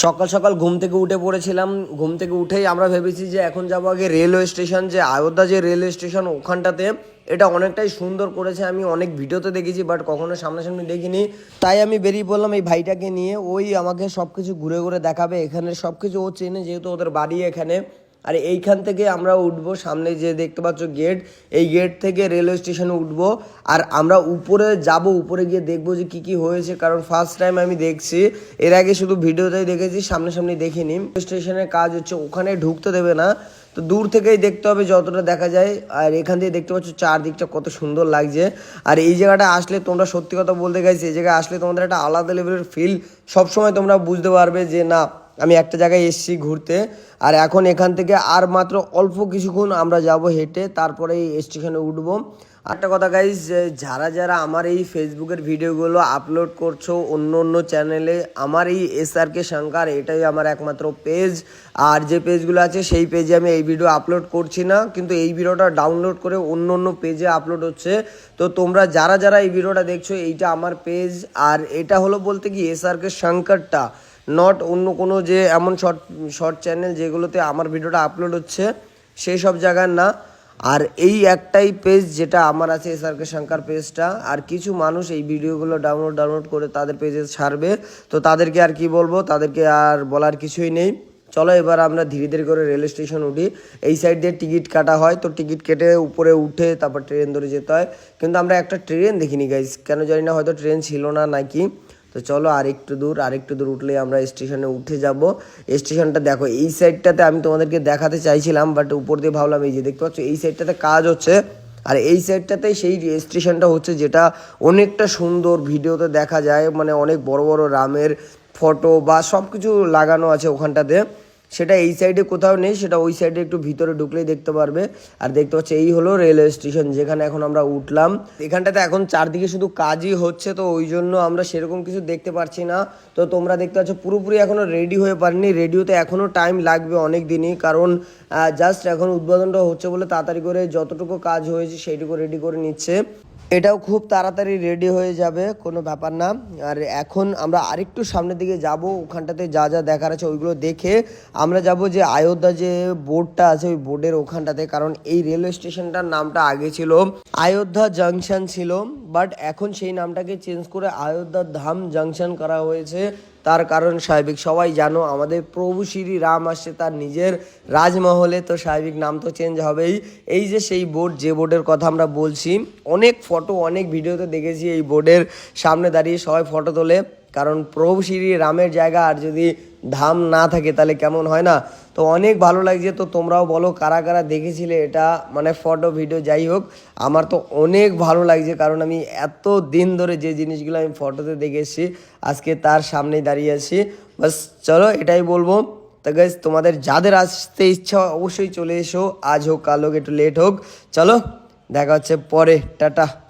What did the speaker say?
সকাল সকাল ঘুম থেকে উঠে পড়েছিলাম। ঘুম থেকে উঠেই আমরা ভেবেছি যে এখন যাব আগে রেলওয়ে স্টেশন যে আয়োধ্যা যে রেলওয়ে স্টেশন ওখানটাতে। এটা অনেকটাই সুন্দর করেছে। আমি অনেক ভিডিওতে দেখেছি বাট কখনো সামনাসামনি দেখিনি। তাই আমি বেরিয়ে পড়লাম এই ভাইটাকে নিয়ে। ওই আমাকে সব কিছু ঘুরে ঘুরে দেখাবে। এখানে সব কিছু ও চেনে, যেহেতু ওদের বাড়ি এখানে। আর এইখান থেকে আমরা উঠবো, সামনে যে দেখতে পাচ্ছ গেট এই গেট থেকে রেলওয়ে স্টেশনে উঠবো। আর আমরা উপরে যাব, উপরে গিয়ে দেখব যে কি কি হয়েছে, কারণ ফার্স্ট টাইম আমি দেখছি। এর আগে শুধু ভিডিওতেই দেখেছি, সামনাসামনি দেখিনি। স্টেশনের কাজ হচ্ছে ওখানে ঢুকতে দেবে না। তো দূর থেকেই দেখতে হবে যতটা দেখা যায়। আর এখান থেকে দেখতে পাচ্ছ চারদিকটা কত সুন্দর লাগছে। আর এই জায়গাটা আসলে তোমরা সত্যি কথা বলতে গেছি, এই জায়গায় আসলে তোমাদের একটা আলাদা লেভেলের ফিল সবসময় তোমরা বুঝতে পারবে যে না আমি একটা জায়গায় এসেছি ঘুরতে, আর এখন এখান থেকে আর মাত্র অল্প কিছুক্ষণ আমরা যাব হেঁটে, তারপরে এই স্টেশনে উঠবো। একটা কথা গাইজ যারা যারা আমার এই ফেসবুকের ভিডিওগুলো আপলোড করছ অন্য অন্য চ্যানেলে আমার এই এস আর কে শঙ্কর এটাই আমার একমাত্র পেজ আর যে পেজগুলো আছে সেই পেজে আমি এই ভিডিও আপলোড করছি না, কিন্তু এই ভিডিওটা ডাউনলোড করে অন্য অন্য পেজে আপলোড হচ্ছে। তো তোমরা যারা যারা এই ভিডিওটা দেখছ, এইটা আমার পেজ আর এটা হলো বলতে কি এস আর কে শঙ্করটা নট অন্য কোনো যে এমন শর্ট শর্ট চ্যানেল যেগুলোতে আমার ভিডিওটা আপলোড হচ্ছে, সেই সব জায়গার না। আর এই একটাই পেজ যেটা আমার আছে এস আর কে শঙ্কর পেজটা আর কিছু মানুষ এই ভিডিওগুলো ডাউনলোড ডাউনলোড করে তাদের পেজে ছাড়বে। তো তাদেরকে আর কি বলব? তাদেরকে আর বলার কিছুই নেই। চলো এবার আমরা ধীরে ধীরে করে রেল স্টেশন উঠি। এই সাইড দিয়ে টিকিট কাটা হয়। তো টিকিট কেটে উপরে উঠে তারপর ট্রেন ধরে যেতে হয়। কিন্তু আমরা একটা ট্রেন দেখিনি গাইজ কেন জানি না হয়তো ট্রেন ছিল না নাকি। তো চলো আর একটু দূর আর একটু দূর উঠলে আমরা স্টেশনে উঠে যাব। স্টেশনটা দেখো, এই সাইডটাতে আমি তোমাদেরকে দেখাতে চাইছিলাম বাট উপর দিয়ে ভাবলাম এই যে দেখতে পাচ্ছ, এই সাইডটাতে কাজ হচ্ছে। আর এই সাইডটাতে সেই স্টেশনটা হচ্ছে যেটা অনেকটা সুন্দর ভিডিওতে দেখা যায় মানে অনেক বড় বড় রামের ফটো বা সব কিছু লাগানো আছে ওখানটাতে। সেটা এই সাইডে কোথাও নেই, সেটা ওই সাইডে একটু ভিতরে ঢুকলেই দেখতে পারবে। আর দেখতে পাচ্ছি, এই হলো রেলওয়ে স্টেশন যেখানে এখন আমরা উঠলাম। এখানটাতে এখন চারদিকে শুধু কাজই হচ্ছে, তো ওই জন্য আমরা সেরকম কিছু দেখতে পারছি না। তো তোমরা দেখতে পাচ্ছ, পুরোপুরি এখনও রেডি হয়ে পারিনি। রেডিওতে এখনও টাইম লাগবে অনেক দিনই কারণ জাস্ট এখন উদ্বোধনটা হচ্ছে বলে তাড়াতাড়ি করে যতটুকু কাজ হয়েছে সেইটুকু রেডি করে নিচ্ছে। এটাও খুব তাড়াতাড়ি রেডি হয়ে যাবে, কোনো ব্যাপার না। আর এখন আমরা আরেকটু সামনের দিকে যাব, ওখানটাতে যা যা দেখার আছে ওইগুলো দেখে আমরা যাব যে অযোধ্যা যে বোর্ডটা আছে, ওই বোর্ডের ওখানটাতে। কারণ এই রেলওয়ে স্টেশনটার নামটা আগে ছিল অযোধ্যা জাংশন ছিল, বাট এখন সেই নামটাকে চেঞ্জ করে অযোধ্যা ধাম জাংশন করা হয়েছে। তার কারণ স্বাভাবিক সবাই জানো আমাদের প্রভু শ্রী রাম আসছে তার নিজের রাজমহলে, তো স্বাভাবিক নাম তো চেঞ্জ হবেই। এই যে সেই বোর্ড, যে বোর্ডের কথা আমরা বলছি, অনেক ফটো, অনেক ভিডিওতে দেখেছি এই বোর্ডের সামনে দাঁড়িয়ে সবাই ফটো তোলে। কারণ প্রভু শ্রী রামের জায়গা, আর যদি ধাম না থাকে, তাহলে কেমন হয় না? তো অনেক ভালো লাগছে। তো তোমরাও বলো, কারা কারা দেখেছিলে এটা? মানে ফটো, ভিডিও, যাই হোক, আমার তো অনেক ভালো লাগছে। কারণ আমি এত দিন ধরে যে জিনিসগুলো আমি ফটোতে দেখেছি আজকে তার সামনেই দাঁড়িয়ে আছি। বাস, চলো এটাই বলব। তো গাইজ তোমাদের যাদের আসতে ইচ্ছা অবশ্যই চলে এসো। আজ হোক, কাল হোক, একটু লেট হোক। চলো, দেখা হচ্ছে পরে। টাটা।